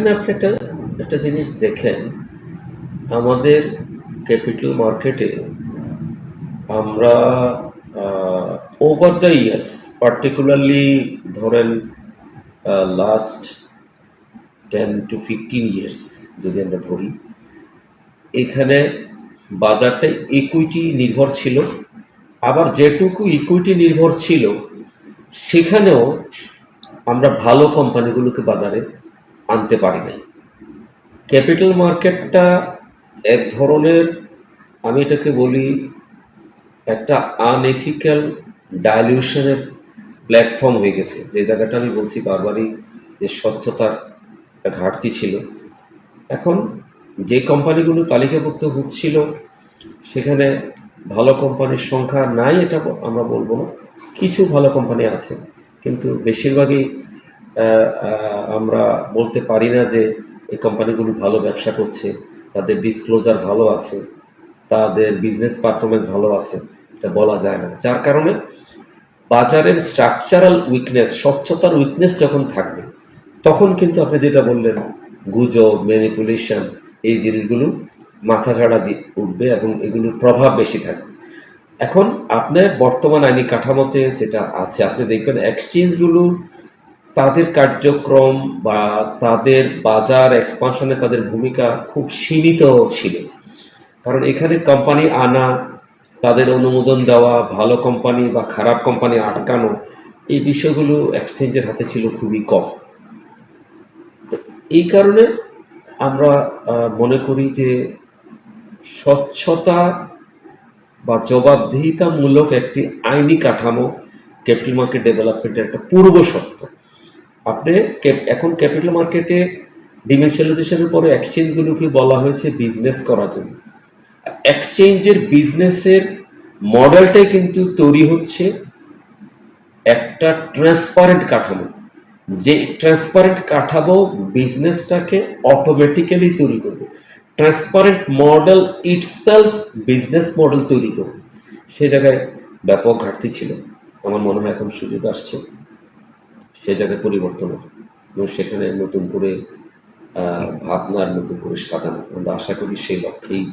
আপনি একটা একটা জিনিস দেখেন, আমাদের ক্যাপিটাল মার্কেটে আমরা ওভার দ্য ইয়ার্স পার্টিকুলারলি ধরেন last ten to fifteen years যদি আমরা ধরি, এখানে বাজারটা ইকুইটি নির্ভর ছিল। আবার যেটুকু ইকুইটি নির্ভর ছিল, সেখানেও আমরা ভালো কোম্পানিগুলোকে বাজারে আনতে পারি নাই। ক্যাপিটাল মার্কেটটা এক ধরনের, আমি এটাকে বলি একটা আনএথিক্যাল ডাইলিউশনের প্ল্যাটফর্ম হয়ে গেছে। যে জায়গাটা আমি বলছি বারবারই যে স্বচ্ছতার ঘাটতি ছিল। এখন যে কোম্পানিগুলো তালিকাভুক্ত হচ্ছিল, সেখানে ভালো কোম্পানির সংখ্যা নাই, এটা আমরা বলব না। কিছু ভালো কোম্পানি আছে, কিন্তু বেশিরভাগই আমরা বলতে পারি না যে এই কোম্পানিগুলো ভালো ব্যবসা করছে, তাদের ডিসক্লোজার ভালো আছে, তাদের বিজনেস পারফরমেন্স ভালো আছে, এটা বলা যায় না। যার কারণে বাজারের স্ট্রাকচারাল উইকনেস স্বচ্ছতার উইকনেস যখন থাকবে, তখন কিন্তু আপনি যেটা বললেন, গুজব ম্যানিপুলেশন এই জিনিসগুলো মাথা ছাড়া দিয়ে উঠবে এবং এগুলোর প্রভাব বেশি থাকবে। এখন আপনার বর্তমান আইনি কাঠামোতে যেটা আছে, আপনি দেখবেন এক্সচেঞ্জগুলো তাদের কার্যক্রম বা তাদের বাজার এক্সপানশনে তাদের ভূমিকা খুব সীমিত ছিল। কারণ এখানে কোম্পানি আনা, তাদের অনুমোদন দেওয়া, ভালো কোম্পানি বা খারাপ কোম্পানি আটকানো, এই বিষয়গুলো এক্সচেঞ্জের হাতে ছিল খুবই কম। তো এই কারণে আমরা মনে করি যে স্বচ্ছতা বা জবাবদিহিতামূলক একটি আইনি কাঠামো ক্যাপিটাল মার্কেট ডেভেলপমেন্টের একটা পূর্ব শর্ত আপনি এখন ক্যাপিটাল মার্কেটে ডিমেন্সিয়ালাইজেশনের পরে এক্সচেঞ্জগুলোকে বলা হয়েছে বিজনেস করার জন্য। এক্সচেঞ্জের বিজনেসের মডেলটাই কিন্তু তৈরি হচ্ছে একটা ট্রান্সপারেন্ট কাঠামো। যে ট্রান্সপারেন্ট কাঠামো বিজনেসটাকে অটোমেটিক্যালি তৈরি করবে। Transparent model itself business model তৈরি করবে। সে জায়গায় ব্যাপক ঘাটতি ছিল। আমার মনে হয় এখন সুযোগ আসছে। সে জায়গায় পরিবর্তন এবং সেখানে নতুন করে ভাবনার নতুন করে সাজানো। আমরা আশা করি সেই লক্ষ্যেই